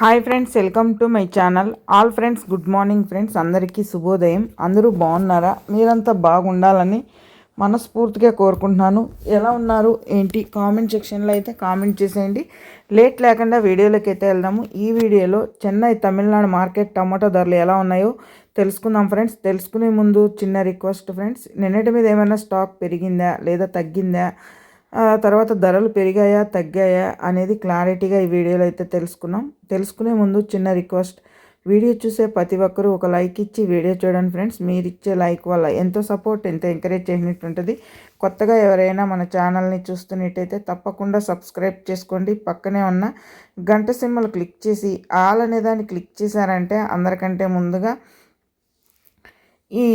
Hi friends welcome to my channel. All friends good morning friends. అందరికీ శుభోదయం. అందరూ బాగున్నారా? మీరంతా బాగుండాలని మనస్ఫూర్తిగా కోరుకుంటున్నాను. ఎలా ఉన్నారు? ఏంటి? కామెంట్ సెక్షన్లో అయితే కామెంట్ చేసేయండి. లేట్ లేకుండా వీడియోలోకి అయితే వెళ్దాము. ఈ వీడియోలో చెన్నై తమిళనాడు మార్కెట్ టమాటో ధరలు ఎలా ఉన్నాయో తెలుసుకుందాం ఫ్రెండ్స్. తెలుసుకునే ముందు చిన్న రిక్వెస్ట్ ఫ్రెండ్స్. నిన్నటి మీద ఏమైనా స్టాక్ పెరిగిందా లేదా తగ్గిందా? తర్వాత ధరలు పెరిగాయా తగ్గాయా అనేది క్లారిటీగా ఈ వీడియోలో అయితే తెలుసుకున్నాం. తెలుసుకునే ముందు చిన్న రిక్వెస్ట్. వీడియో చూసే ప్రతి ఒక్కరూ ఒక లైక్ ఇచ్చి వీడియో చూడండి ఫ్రెండ్స్. మీరు ఇచ్చే లైక్ వల్ల ఎంతో సపోర్ట్ ఎంతో ఎంకరేజ్ చేసినట్టు ఉంటుంది. కొత్తగా ఎవరైనా మన ఛానల్ని చూస్తున్నట్టయితే తప్పకుండా సబ్స్క్రైబ్ చేసుకోండి. పక్కనే ఉన్న గంట సింబల్ క్లిక్ చేసి ఆల్ అనే దాన్ని క్లిక్ చేశారంటే అందరికంటే ముందుగా ఈ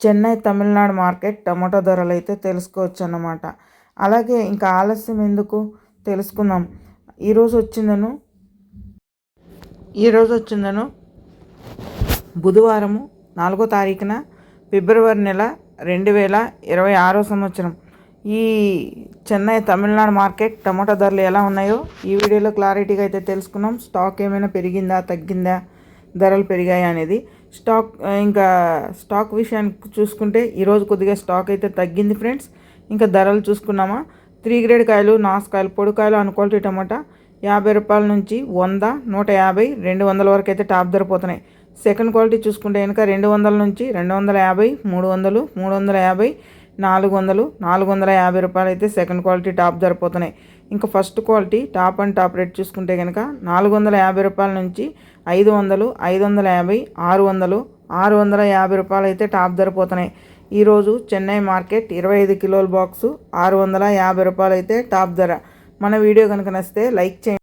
చెన్నై తమిళనాడు మార్కెట్ టమాటో ధరలు అయితే తెలుసుకోవచ్చు అన్నమాట అలాగే ఇంకా ఆలస్యం ఎందుకు తెలుసుకుందాం. ఈరోజు వచ్చిందను ఈరోజు వచ్చిందను బుధవారము నాలుగో తారీఖున ఫిబ్రవరి నెల రెండు వేల ఇరవై ఆరో సంవత్సరం. ఈ చెన్నై తమిళనాడు మార్కెట్ టమాటా ధరలు ఎలా ఉన్నాయో ఈ వీడియోలో క్లారిటీగా అయితే తెలుసుకున్నాం. స్టాక్ ఏమైనా పెరిగిందా తగ్గిందా ధరలు పెరిగాయి అనేది. స్టాక్ ఇంకా స్టాక్ విషయానికి చూసుకుంటే ఈరోజు కొద్దిగా స్టాక్ అయితే తగ్గింది ఫ్రెండ్స్. ఇంకా ధరలు చూసుకున్నామా? త్రీ గ్రేడ్ కాయలు నాసుకాయలు పొడికాయలు అన్ క్వాలిటీ టమాటా యాభై రూపాయల నుంచి వంద నూట యాభై రెండు వందల వరకు అయితే టాప్ ధర పోతున్నాయి. సెకండ్ క్వాలిటీ చూసుకుంటే కనుక రెండు వందల నుంచి రెండు వందల యాభై మూడు వందలు మూడు వందల యాభై నాలుగు వందలు నాలుగు వందల యాభై రూపాయలు అయితే సెకండ్ క్వాలిటీ టాప్ ధర పోతున్నాయి ఇంకా first quality top and top rate చూసుకుంటే కనుక నాలుగు వందల యాభై రూపాయల నుంచి ఐదు వందలు ఐదు వందల యాభై ఆరు వందలు ఆరు వందల యాభై రూపాయలు అయితే టాప్ ధర పోతున్నాయి ఈరోజు చెన్నై మార్కెట్ ఇరవై ఐదు కిలోల బాక్సు ఆరు వందల యాభై రూపాయలు అయితే టాప్ ధర. మన వీడియో కనుక నచ్చితే లైక్ చేయండి.